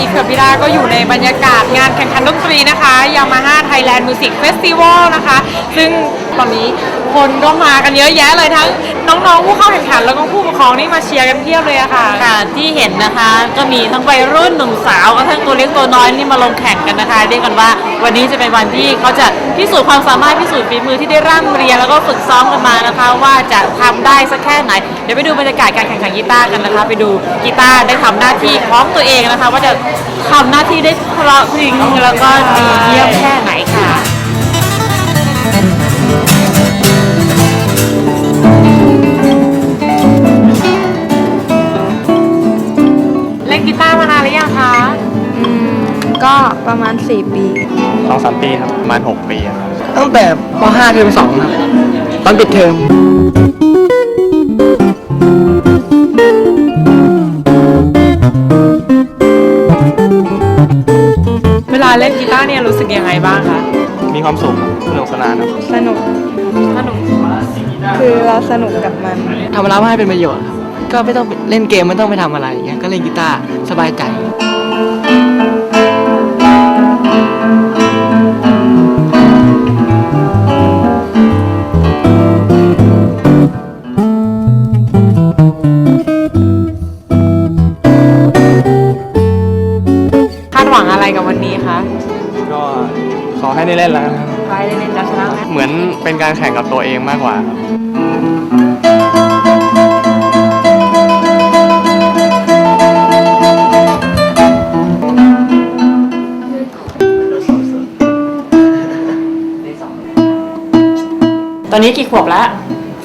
อีกเคอร์บิดาก็อยู่ในบรรยากาศงานแข่งขันดนตรีนะคะ Yamaha Thailand Music Festival นะคะ ซึ่ง ตอนนี้คนก็มากันเยอะแยะเลยทั้งน้องๆผู้เข้าแข่งขันแล้วก็ผู้ปกครองนี่มาเชียร์กันเพียบเลยอะค่ะ ค่ะที่เห็นนะคะก็มีทั้งวัยรุ่นหนุ่มสาวกระทั่งตัวเล็กตัวน้อยนี่มาลงแข่งกันนะคะเรียกกันว่า วันนี้จะเป็นวันที่เขาจะพิสูจน์ความสามารถพิสูจน์ฝีมือที่ได้ร่ำเรียนแล้วก็ฝึกซ้อมกันมานะคะ ว่าจะทำได้สักแค่ไหน เดี๋ยวไปดูบรรยากาศการแข่งขันกีตาร์กันนะคะ ไปดูกีตาร์ได้ทำหน้าที่พร้อมตัวเองนะคะ ว่าจะทำหน้าที่ได้เพราะพริ้งแล้วก็ดีเยี่ยมแค่ไหนค่ะ ประมาณ 4 ปี สองสามปีครับประมาณ6ปีครับตั้งแต่ป .5 เทอม2ครับ ตอนปิดเทอม เวลาเล่นกีตาร์เนี่ยรู้สึกยังไงบ้างคะมีความสุขสนุกสนานครับสนุกสนุกคือเราสนุกกับมัน ทำอะไรให้เป็นประโยชน์ครับก็ไม่ต้องไปเล่นเกมไม่ต้องไปทำอะไรอย่างเงี้ยก็เล่นกีตาร์สบายใจ อนเป็นการแข่งกับตัวเองมากกว่าครับตอนนี้กี่ขวบแล้ว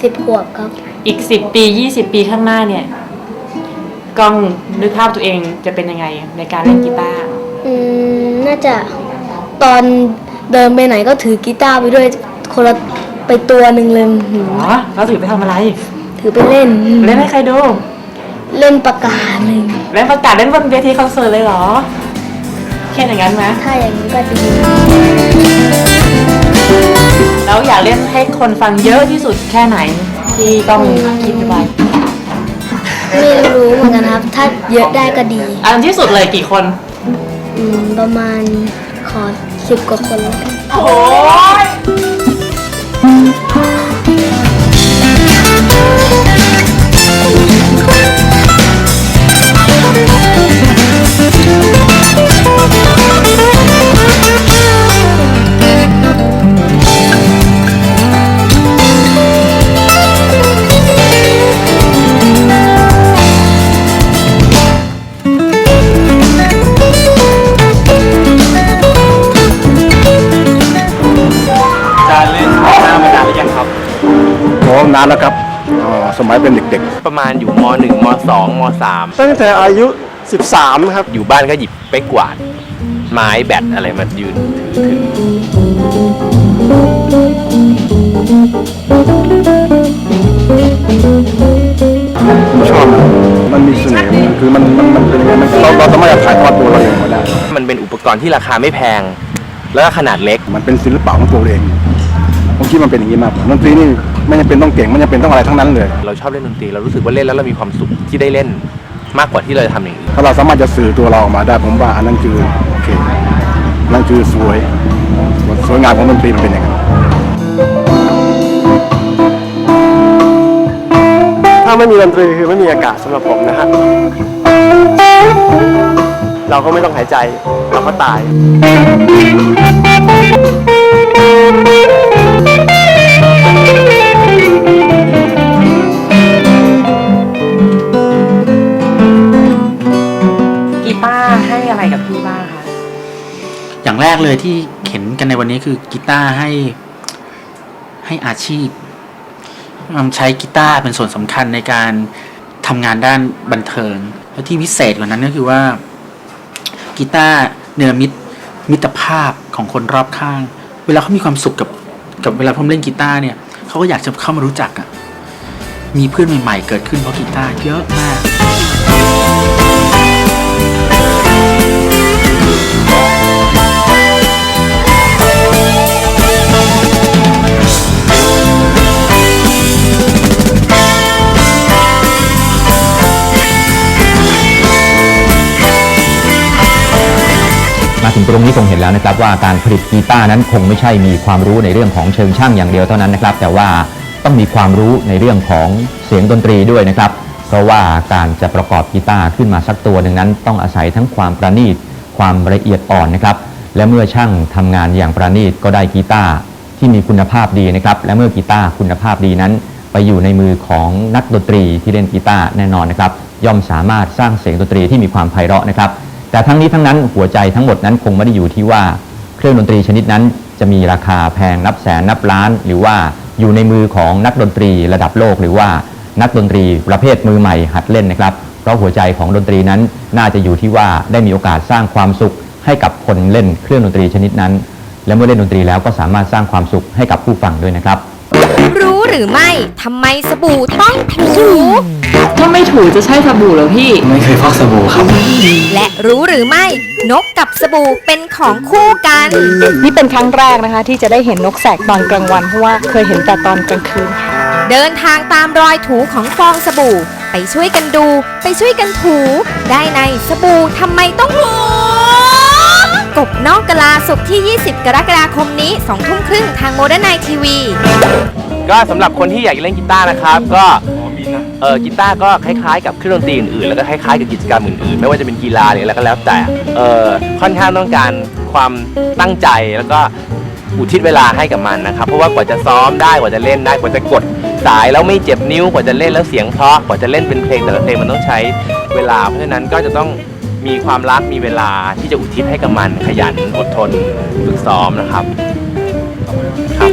สิบขวบครับ อีก10ปี20ปีข้างหน้าเนี่ยกล้องนึกภาพตัวเองจะเป็นยังไงในการเล่นกีตาร์อืมน่าจะตอนเดินไปไหนก็ถือกีตาร์ไปด้วย คนละไปตัวหนึ่งเลยหืมอ๋อเราถือไปทำอะไร ถือไปเล่น เล่นให้ใครดู เล่นประกาศเลยเล่นประกาศเล่นบนเวทีคอนเสิร์ตเลยเหรอ แค่อย่างนั้นไหมถ้าอย่างนี้ก็ดีแล้วอยากเล่นให้คนฟังเยอะที่สุดแค่ไหน ที่ต้องคิดไว้ ไม่รู้เหมือนกันครับ ถ้าเยอะได้ก็ดีอันที่สุดเลยกี่คน อืมประมาณขอสิบกว่าคนแล้วกัน โอ้ยานแล้วครับอ๋อสมัยเป็นเด็กประมาณอยู่ม .1 ม .2 ม .3 ตั้งแต่อายุ 13 ครับอยู่บ้านก็หยิบไปกวาด ไม้แบตอะไรมายืนถือถือๆชอบนะมันมีเสน่ห์มันคือมันมันมันเป็นยังไงมันเราเราสามารถจะถ่ายทอดตัวเราเองมาได้ มันเป็นอุปกรณ์ที่ราคาไม่แพง แล้วก็ขนาดเล็ก มันเป็นศิลปะของตัวเราเองผมคิดมันเป็นอย่างนี้มากกว่าดนตรีนี่ ไม่จำเป็นต้องเก่งไม่จำเป็นต้องอะไรทั้งนั้นเลย เราชอบเล่นดนตรีเรารู้สึกว่าเล่นแล้วเรามีความสุขที่ได้เล่นมากกว่าที่เราจะทำอย่างอื่นถ้าเราสามารถจะสื่อตัวเราออกมาได้ผมว่าอันนั้นคือโอเคนั่นคือสวยสวยงามของดนตรีมันเป็นอย่างนั้น ถ้าไม่มีดนตรีคือไม่มีอากาศสำหรับผมนะฮะ เราก็ไม่ต้องหายใจ เราก็ตายกี เลยที่เห็นกันในวันนี้คือกีตาร์ให้ให้อาชีพใช้กีตาร์เป็นส่วนสำคัญในการทำงานด้านบันเทิง และที่วิเศษกว่านั้นก็คือว่ากีตาร์เนรมิตมิตรภาพของคนรอบข้าง เวลาเขามีความสุขกับกับเวลาผมเล่นกีตาร์เนี่ยเขาก็อยากจะเข้ามารู้จักอะมีเพื่อนใหม่ๆเกิดขึ้นเพราะกีตาร์เยอะมาก ถึงตรงนี้คงเห็นแล้วนะครับว่าการผลิตกีตาร์นั้นคงไม่ใช่มีความรู้ในเรื่องของเชิงช่างอย่างเดียวเท่านั้นนะครับ แต่ว่าต้องมีความรู้ในเรื่องของเสียงดนตรีด้วยนะครับ เพราะว่าการจะประกอบกีตาร์ขึ้นมาสักตัวหนึ่งนั้น ต้องอาศัยทั้งความประณีตความละเอียดอ่อนนะครับ และเมื่อช่างทำงานอย่างประณีตก็ได้กีตาร์ที่มีคุณภาพดีนะครับ และเมื่อกีตาร์คุณภาพดีนั้น ไปอยู่ในมือของนักดนตรีที่เล่นกีตาร์แน่นอนนะครับ ย่อมสามารถสร้างเสียงดนตรีที่มีความไพเราะนะครับ แต่ทั้งนี้ทั้งนั้นหัวใจทั้งหมดนั้นคงไม่ได้อยู่ที่ว่าเครื่องดนตรีชนิดนั้นจะมีราคาแพงนับแสนนับล้าน หรือว่าอยู่ในมือของนักดนตรีระดับโลก หรือว่านักดนตรีประเภทมือใหม่หัดเล่นนะครับเพราะหัวใจของดนตรีนั้นน่าจะอยู่ที่ว่าได้มีโอกาสสร้างความสุข ให้กับคนเล่นเครื่องดนตรีชนิดนั้น และเมื่อเล่นดนตรีแล้วก็สามารถสร้างความสุขให้กับผู้ฟังด้วยนะครับ รู้หรือไม่ทำไมสบู่ต้องถู ถ้าไม่ถูจะใช่สบู่เหรอพี่ ไม่เคยฟอกสบู่ครับ และรู้หรือไม่นกกับสบู่เป็นของคู่กัน นี่เป็นครั้งแรกนะคะ ที่จะได้เห็นนกแสกตอนกลางวันเพราะว่าเคยเห็นแต่ตอนกลางคืนค่ะเดินทางตามรอยถูของฟองสบู่ ไปช่วยกันดู ไปช่วยกันถู ได้ในสบู่ทำไมต้องถูกบนอกกะลาสุกร์ที่ 20 กรกฎาคมนี้2ทุ่มครึ่งทางโมเดิร์นไนทีวีก็สำหรับคนที่อยากจะเล่นกีตาร์นะครับ ก็ เออกีตาร์ก็คล้ายๆกับเครื่องดนตรีอื่นๆแล้วก็คล้ายๆกับกิจกรรมอื่นๆ ไม่ว่าจะเป็นกีฬาหรืออะไรก็แล้วแต่เออค่อนข้างต้องการความตั้งใจแล้วก็อุทิศเวลาให้กับมันนะครับ เพราะว่ากว่าจะซ้อมได้กว่าจะเล่นได้กว่าจะกดสายแล้วไม่เจ็บนิ้วกว่าจะเล่นแล้วเสียงเพราะกว่าจะเล่นเป็นเพลงแต่ละเพลงมันต้องใช้เวลา เพราะฉะนั้นก็จะต้องมีความรักมีเวลาที่จะอุทิศให้กับมันขยันอดทนฝึกซ้อมนะครับครับ